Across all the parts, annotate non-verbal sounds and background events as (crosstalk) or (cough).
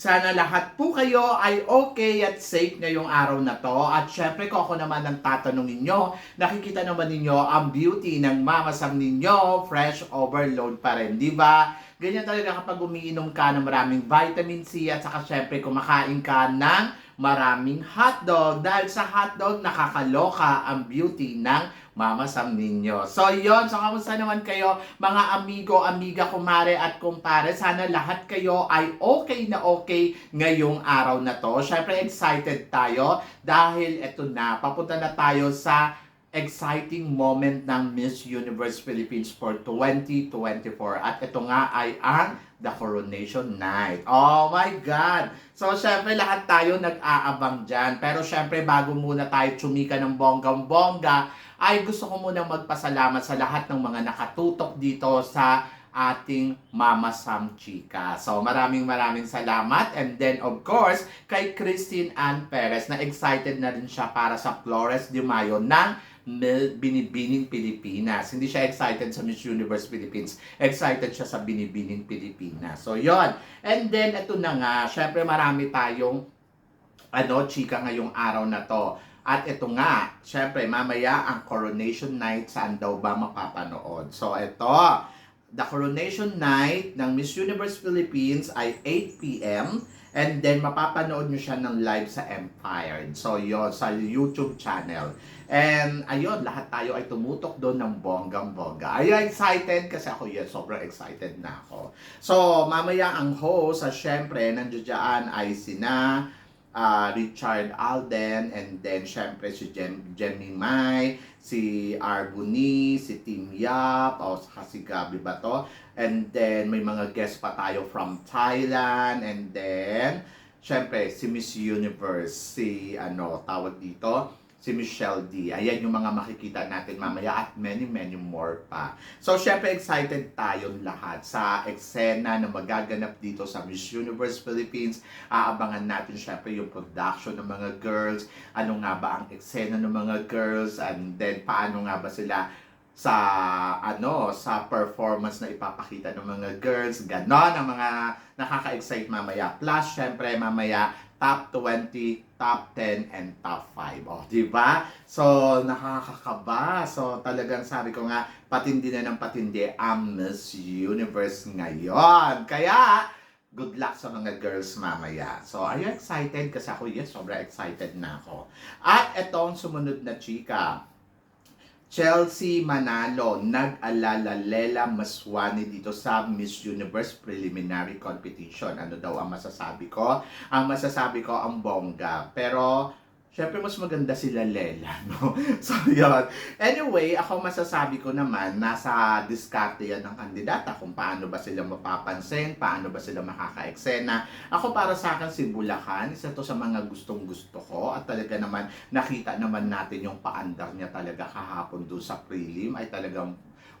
Sana lahat po kayo ay okay at safe ngayong araw na to. At syempre ko ako naman ang tatanungin nyo. Nakikita naman ninyo ang beauty ng Mama Sam ninyo. Fresh overload pa rin, di ba? Ganyan talaga kapag umiinom ka ng maraming vitamin C at saka syempre kumakain ka ng maraming hotdog. Dahil sa hotdog, nakakaloka ang beauty ng Mama Sam ninyo. So, yon So, kamusta naman kayo, mga amigo, amiga, kumare at kumpare? Sana lahat kayo ay okay na okay ngayong araw na to. Syempre, excited tayo dahil eto na, papunta na tayo sa exciting moment ng Miss Universe Philippines for 2024. At ito nga ay ang The Coronation Night. Oh my God! So, syempre, lahat tayo nag-aabang dyan. Pero syempre, bago muna tayo tsumika ng bonggang-bongga, ay gusto ko muna magpasalamat sa lahat ng mga nakatutok dito sa ating Mama Sam Chica. So maraming maraming salamat and then of course kay Christine Ann Perez na excited na rin siya para sa Flores de Mayo ng Binibining Pilipinas. Hindi siya excited sa Miss Universe Philippines. Excited siya sa Binibining Pilipinas. So yon. And then ito na nga, syempre marami tayong ano, chika ngayong araw na to. At ito nga, syempre, mamaya ang coronation night, saan daw ba mapapanood? So, ito, the coronation night ng Miss Universe Philippines ay 8pm. And then, mapapanood nyo siya ng live sa Empire. So, yon sa YouTube channel. And, ayun, lahat tayo ay tumutok doon ng bonggang-bongga. You excited? Kasi ako, yes, sobrang excited na ako. So, mamaya ang host, sa syempre, nandiyo dyan ay sina ah, Richard Alden, and then syempre si Jem, Jemmy Mai, si Arbuni, si Tim Yap, o saka si Gabi Bato. And then may mga guest pa tayo from Thailand, and then syempre si Miss Universe, si ano, tawag dito, si Michelle D. Ayan yung mga makikita natin mamaya at many, many more pa. So, syempre excited tayong lahat sa eksena na magaganap dito sa Miss Universe Philippines. Aabangan natin syempre yung production ng mga girls, ano nga ba ang eksena ng mga girls, and then paano nga ba sila sa ano sa performance na ipapakita ng mga girls ganon ang mga nakaka-excite mamaya plus syempre mamaya top 20 top 10 and top 5 oh di ba so nakakakaba so talagang sabi ko nga patindi na ng patindi ang Miss Universe ngayon kaya good luck sa mga girls mamaya. So, are you excited? Kasi ako, yes, sobrang excited na ako. At etong sumunod na chika. Chelsea Manalo, nag-alala Lela Maswani dito sa Miss Universe Preliminary Competition. Ano daw ang masasabi ko? Ang masasabi ko ang bongga. Pero, syempre mas maganda sila Lela, no? (laughs) So, yun. Anyway, ako masasabi ko naman, nasa diskarte yan ng kandidata kung paano ba sila mapapansin, paano ba sila makaka-eksena. Ako para sa akin si Bulacan, isa to sa mga gustong gusto ko at talaga naman nakita naman natin yung paandar niya talaga kahapon doon sa prelim ay talagang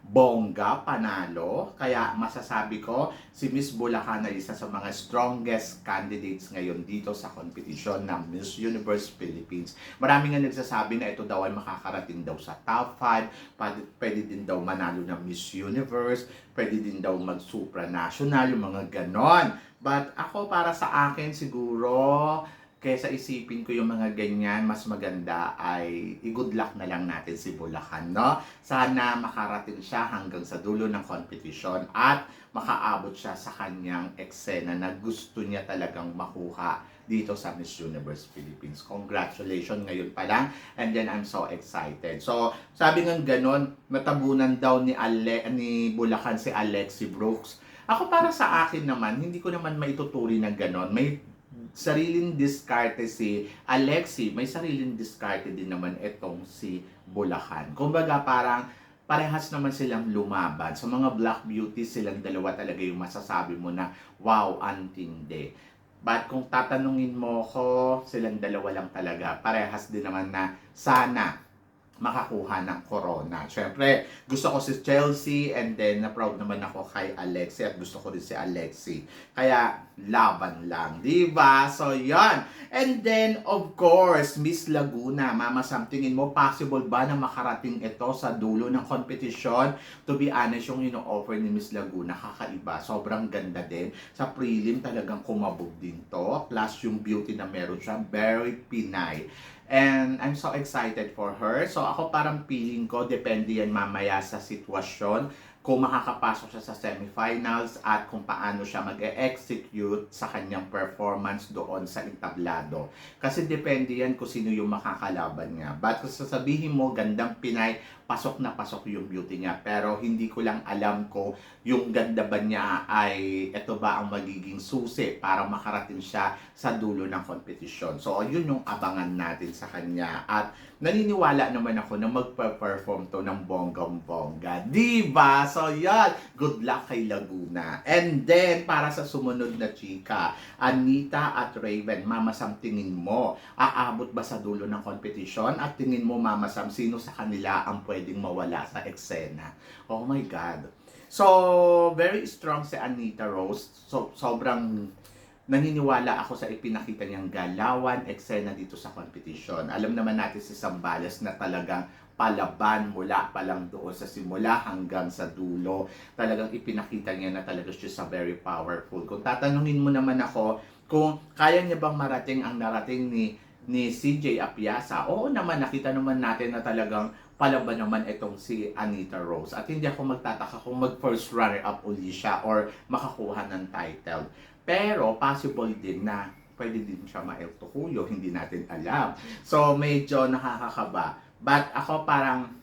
bongga, panalo. Kaya masasabi ko, si Miss Bulacan ay isa sa mga strongest candidates ngayon dito sa competition ng Miss Universe Philippines. Marami nga nagsasabi na ito daw ay makakarating daw sa top 5, pwede, pwede din daw manalo ng Miss Universe, pwede din daw mag-supranational, yung mga ganon. But ako para sa akin siguro, kaysa isipin ko yung mga ganyan, mas maganda ay i-good luck na lang natin si Bulacan, no? Sana makarating siya hanggang sa dulo ng competition at makaabot siya sa kanyang eksena na gusto niya talagang makuha dito sa Miss Universe Philippines. Congratulations ngayon pa lang and then I'm so excited. So, sabi ng ganon, matabunan daw ni Ale ni Bulacan si Alexi Brooks. Ako para sa akin naman, hindi ko naman maituturi na ganon. May sariling diskarte si Alexi, may sariling diskarte din naman itong si Bulacan. Kumbaga parang parehas naman silang lumaban. Sa mga Black Beauty, silang dalawa talaga yung masasabi mo na, wow, antindi. But kung tatanungin mo ko, silang dalawa lang talaga. Parehas din naman na sana makakuha ng corona. Siyempre, gusto ko si Chelsea and then na-proud naman ako kay Alexi at gusto ko rin si Alexi. Kaya, laban lang, di ba? So, yon And then, of course, Miss Laguna, Mama Sam, tingin mo, possible ba na makarating ito sa dulo ng competition? To be honest, yung ino-offer ni Miss Laguna, kakaiba. Sobrang ganda din. Sa prelim, talagang kumabog din to. Plus, yung beauty na meron siya, very Pinay. And I'm so excited for her. So ako parang feeling ko, depende yan mamaya sa sitwasyon, kung makakapasok siya sa semifinals at kung paano siya mag-execute sa kanyang performance doon sa entablado. Kasi depende yan kung sino yung makakalaban niya. But kung sasabihin mo, gandang Pinay, pasok na pasok yung beauty niya. Pero hindi ko lang alam ko yung ganda ba niya ay ito ba ang magiging susi para makarating siya sa dulo ng competition. So, yun yung abangan natin sa kanya. At naniniwala naman ako na magpa-perform to ng bonggang-bongga. Diba? So, yan. Good luck kay Laguna. And then, para sa sumunod na chika, Anita at Raven, Mama Sam, tingin mo, aabot ba sa dulo ng competition? At tingin mo, Mama Sam, sino sa kanila ang pwedeng mawala sa eksena? Oh my God. So, very strong si Anita Rose. So, sobrang naniniwala ako sa ipinakita niyang galawan, eksena dito sa competition. Alam naman natin si Sambales na talagang palaban mula pa lang doon sa simula hanggang sa dulo. Talagang ipinakita niya na talaga siya sa very powerful. Kung tatanungin mo naman ako kung kaya niya bang marating ang narating ni ni CJ Apiasa, oo naman, nakita naman natin na talagang palaban naman itong si Anita Rose. At hindi ako magtataka kung mag-first runner-up uli siya or makakuha ng title. Pero possible din na pwede din siya ma-El Tocuyo, hindi natin alam. So medyo nakakakaba. But ako parang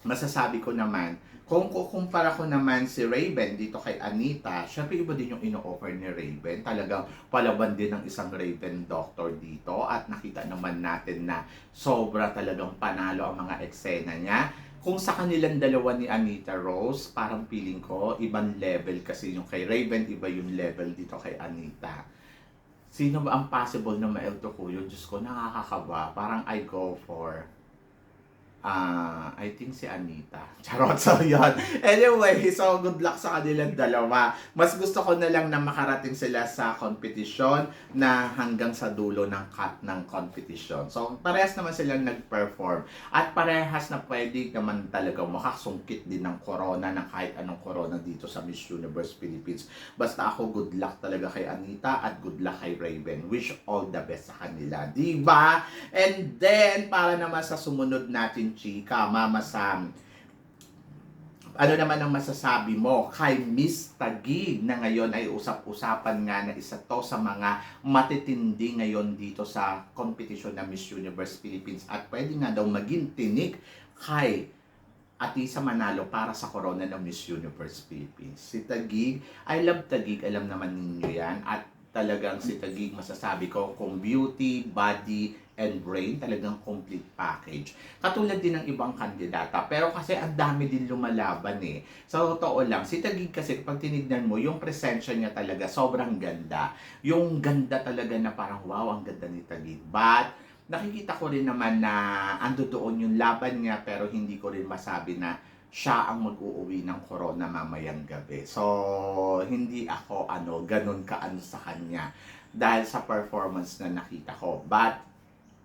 masasabi ko naman, kung kukumpara ko naman si Raven dito kay Anita, syempre iba din yung ino-offer ni Raven. Talagang palaban din ng isang Raven doctor dito at nakita naman natin na sobra talagang panalo ang mga eksena niya. Kung sa kanilang dalawa ni Anita Rose, parang feeling ko, ibang level kasi yung kay Raven, iba yung level dito kay Anita. Sino ba ang possible na ma-El Tocuyo? Diyos ko, nakakakaba. Parang I go for Ah, I think si Anita. (laughs) Charot, so yun. Anyway, so good luck sa kanilang dalawa. Mas gusto ko na lang na makarating sila sa competition na hanggang sa dulo ng cut ng competition. So, parehas naman silang nag-perform. At parehas na pwede naman talaga makasungkit din ng corona ng kahit anong corona dito sa Miss Universe Philippines. Basta ako good luck talaga kay Anita at good luck kay Raven. Wish all the best sa kanila. Diba? And then, para naman sa sumunod natin chika, Mama Sam. Ano naman ang masasabi mo kay Miss Tagig na ngayon ay usap-usapan nga na isa to sa mga matitindi ngayon dito sa competition ng Miss Universe Philippines at pwede nga daw maging tinik kay Atisa Manalo para sa corona ng Miss Universe Philippines. Si Tagig, I love Tagig, alam naman ninyo yan. At talagang si Tagig masasabi ko kung beauty, body, and brain, talagang complete package. Katulad din ng ibang kandidata. Pero kasi ang dami din lumalaban eh. Sa totoo lang, si Tagig kasi pag tinignan mo, yung presensya niya talaga sobrang ganda. Yung ganda talaga na parang wow, ang ganda ni Tagig. But, nakikita ko rin naman na ando doon yung laban niya pero hindi ko rin masabi na siya ang mag-uuwi ng corona mamayang gabi. So, hindi ako ano, ganun kaano sa kanya dahil sa performance na nakita ko. But,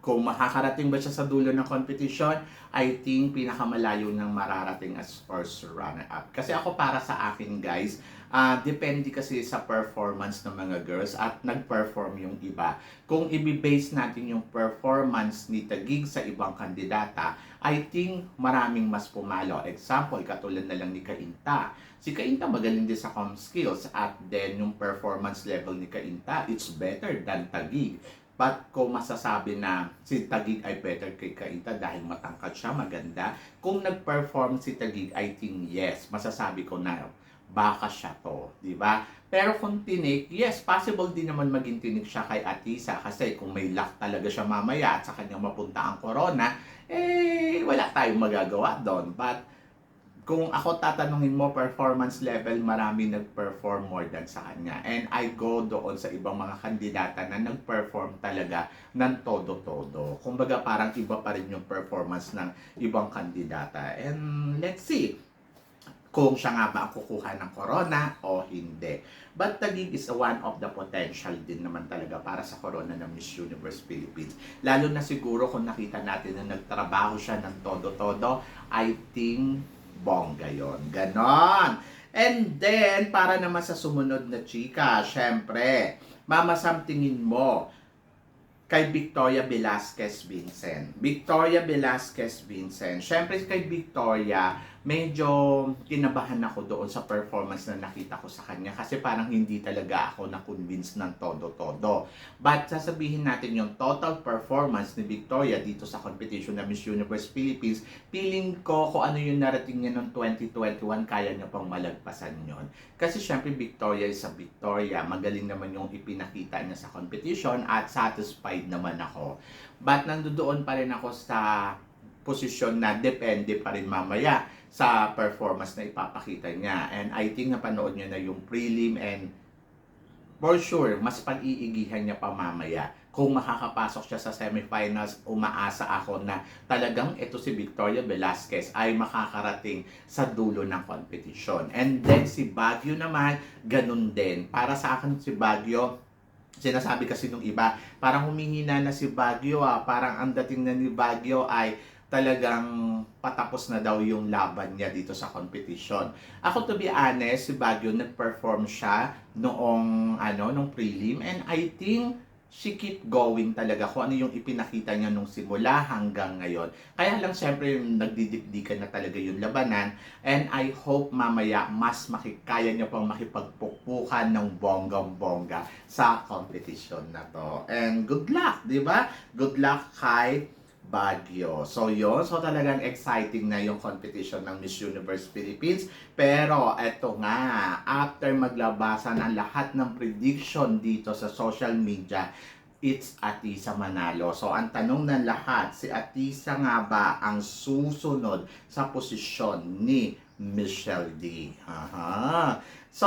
kung makakarating ba siya sa dulo ng competition, I think pinakamalayo ng mararating as first runner-up. Kasi ako para sa akin guys, ah depende kasi sa performance ng mga girls at nag-perform yung iba. Kung i-base natin yung performance ni Tagig sa ibang kandidata, I think maraming mas pumalo. Example, katulad na lang ni Kainta. Si Kainta magaling din sa com skills at then yung performance level ni Kainta, it's better than Tagig. But kung masasabi na si Tagig ay better kay Kainta dahil matangkad siya, maganda. Kung nag-perform si Tagig, I think yes, masasabi ko na baka siya to, di ba? Pero kung tinik, yes, possible din naman maging tinik siya kay Atisa kasi kung may luck talaga siya mamaya at sa kanyang mapunta ang corona, eh, wala tayong magagawa doon. But kung ako tatanungin mo performance level, marami nag-perform more than sa kanya. And I go doon sa ibang mga kandidata na nag-perform talaga ng todo-todo. Kumbaga parang iba pa rin yung performance ng ibang kandidata. And let's see kung siya nga ba kukuha ng corona o hindi. But Taguig is one of the potential din naman talaga para sa corona ng Miss Universe Philippines. Lalo na siguro kung nakita natin na nagtrabaho siya ng todo-todo, I think bongga yon. Ganon. And then, para naman sa sumunod na chika, syempre, Mama Sam tingin mo, kay Victoria Velasquez Vincent. Victoria Velasquez Vincent. Syempre kay Victoria, medyo kinabahan ako doon sa performance na nakita ko sa kanya kasi parang hindi talaga ako na-convince ng todo-todo. But sasabihin natin yung total performance ni Victoria dito sa competition na Miss Universe Philippines, feeling ko kung ano yung narating niya noong 2021, kaya niya pang malagpasan yon. Kasi syempre Victoria is a Victoria, magaling naman yung ipinakita niya sa competition at satisfied naman ako. But nandoon pa rin ako sa posisyon na depende pa rin mamaya sa performance na ipapakita niya. And I think napanood niyo na yung prelim and for sure, mas pag-iigihan niya pa mamaya. Kung makakapasok siya sa semifinals, umaasa ako na talagang ito si Victoria Velasquez ay makakarating sa dulo ng competition. And then si Baguio naman, ganun din. Para sa akin si Baguio, sinasabi kasi nung iba, parang humihina na si Baguio ah, parang ang dating na ni Baguio ay talagang patapos na daw yung laban niya dito sa competition. Ako to be honest, si Baguio nag-perform siya noong ano, nung prelim and I think she keep going talaga kung ano yung ipinakita niya nung simula hanggang ngayon. Kaya lang syempre yung nagdidikdikan na talaga yung labanan and I hope mamaya mas makikaya niya pang makipagpukpukan ng bonggang-bongga sa competition na to. And good luck, di ba? Good luck kay Baguio. So yon so talagang exciting na yung competition ng Miss Universe Philippines. Pero eto nga, after maglabasan ang lahat ng prediction dito sa social media, it's Atisa Manalo. So ang tanong ng lahat, si Atisa nga ba ang susunod sa posisyon ni Michelle D? Aha. So,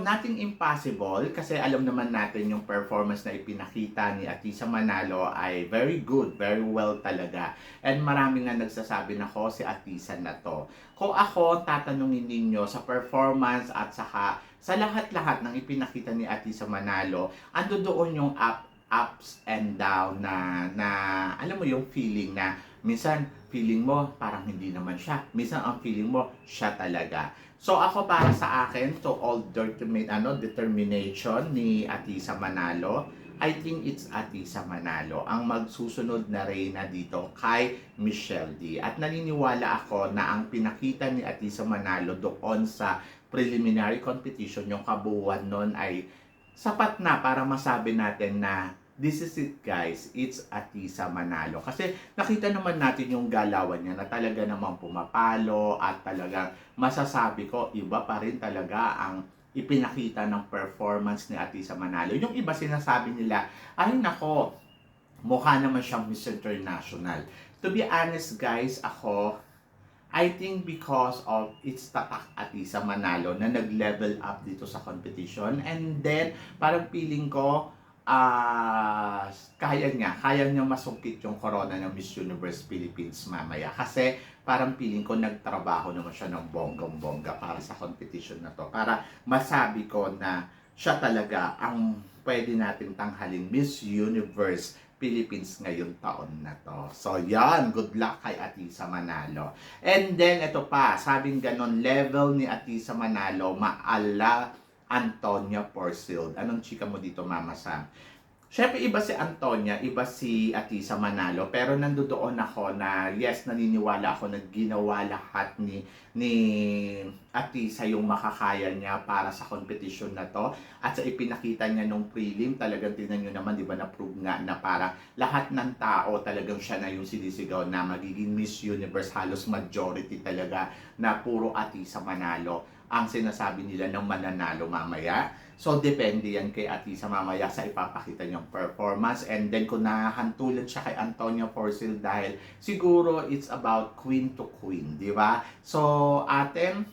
nothing impossible kasi alam naman natin yung performance na ipinakita ni Atisa Manalo ay very good, very well talaga. And marami nga nagsasabi na ko si Atisa na to. Kung ako tatanungin ninyo sa performance at saka sa lahat-lahat ng ipinakita ni Atisa Manalo, ando doon yung up ups and down na na alam mo yung feeling na minsan feeling mo parang hindi naman siya. Minsan ang feeling mo siya talaga. So ako para sa akin, to all determin ano, determination ni Atisa Manalo, I think it's Atisa Manalo ang magsusunod na reyna dito kay Michelle D. At naniniwala ako na ang pinakita ni Atisa Manalo doon sa preliminary competition, yung kabuuan nun ay sapat na para masabi natin na this is it guys, it's Atisa Manalo. Kasi nakita naman natin yung galawan niya na talaga namang pumapalo at talagang masasabi ko, iba pa rin talaga ang ipinakita ng performance ni Atisa Manalo. Yung iba sinasabi nila, ay nako, mukha naman siyang Miss International. To be honest guys, ako, I think because of its tatak Atisa Manalo na nag-level up dito sa competition and then parang feeling ko ah kaya niya, kaya niya masungkit yung corona ng Miss Universe Philippines mamaya. Kasi parang feeling ko nagtrabaho naman siya ng bonggang-bongga para sa competition na to. Para masabi ko na siya talaga ang pwede natin tanghalin Miss Universe Philippines ngayon taon na to. So, yan. Good luck kay Atisa Manalo. And then, ito pa. Sabing ganon, level ni Atisa Manalo, maala Antonia Porcil. Anong chika mo dito, Mama Sam? Siyempre, iba si Antonia, iba si Atisa Manalo. Pero nandoon ako na, yes, naniniwala ako na ginawa lahat ni, ni Atisa yung makakaya niya para sa competition na to. At sa ipinakita niya nung prelim, talagang tingnan nyo naman, di ba, na-prove nga na para lahat ng tao talagang siya na yung sinisigaw na magiging Miss Universe. Halos majority talaga na puro Atisa Manalo ang sinasabi nila ng mananalo mamaya. So, depende yan kay Atisa mamaya sa ipapakita niyang performance. And then, kung nahantulan siya kay Antonio Forcil dahil siguro it's about queen to queen, di ba? So, atin,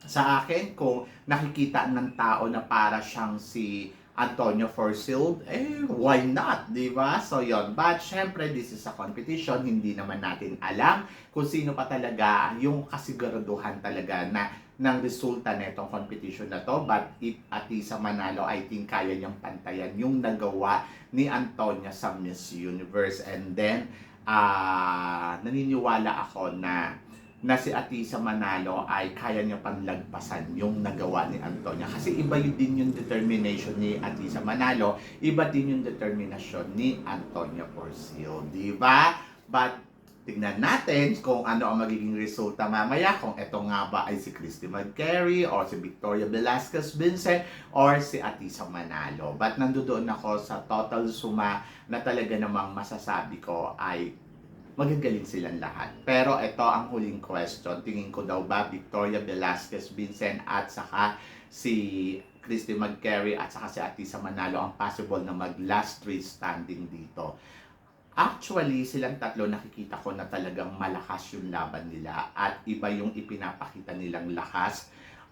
sa akin, kung nakikita ng tao na para siyang si Antonio Forcil, eh, why not, di ba? So, yon But, syempre, this is a competition. Hindi naman natin alam kung sino pa talaga yung kasiguraduhan talaga na ng resulta nitong competition na to. But if Atisa Manalo, I think kaya niyang pantayan yung nagawa ni Antonia sa Miss Universe. And then, ah naniniwala ako na na si Atisa Manalo ay kaya niya panlagpasan yung nagawa ni Antonia. Kasi iba yun din yung determination ni Atisa Manalo, iba din yung determinasyon ni Antonia Porcio, di ba? But tignan natin kung ano ang magiging resulta mamaya, kung ito nga ba ay si Christy McCary or si Victoria Velasquez Vincent or si Atisa Manalo. But nandoon ako sa total suma na talaga namang masasabi ko ay magagaling silang lahat. Pero ito ang huling question. Tingin ko daw ba Victoria Velasquez Vincent at saka si Christy McCary at saka si Atisa Manalo ang possible na mag last three standing dito. Actually, silang tatlo nakikita ko na talagang malakas yung laban nila at iba yung ipinapakita nilang lakas.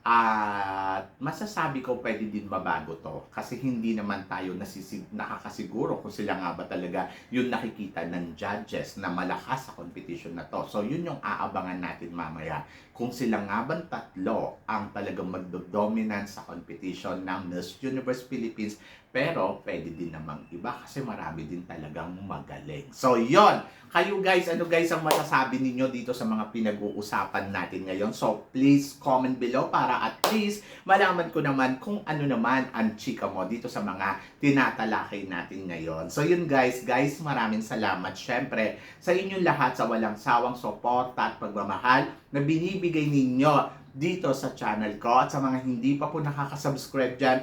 At masasabi ko pwede din mabago to kasi hindi naman tayo nasisig, nakakasiguro kung sila nga ba talaga yung nakikita ng judges na malakas sa competition na to. So yun yung aabangan natin mamaya kung sila nga bang tatlo ang talagang magdodominant sa competition ng Miss Universe Philippines pero pwede din namang iba kasi marami din talagang magaling. So yon kayo guys, ano guys ang masasabi ninyo dito sa mga pinag-uusapan natin ngayon? So please comment below para at least malaman ko naman kung ano naman ang chika mo dito sa mga tinatalakay natin ngayon. So yun guys, guys maraming salamat syempre sa inyong lahat sa walang sawang suporta at pagmamahal na binibigay ninyo dito sa channel ko at sa mga hindi pa po nakaka-subscribe dyan,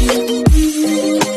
Música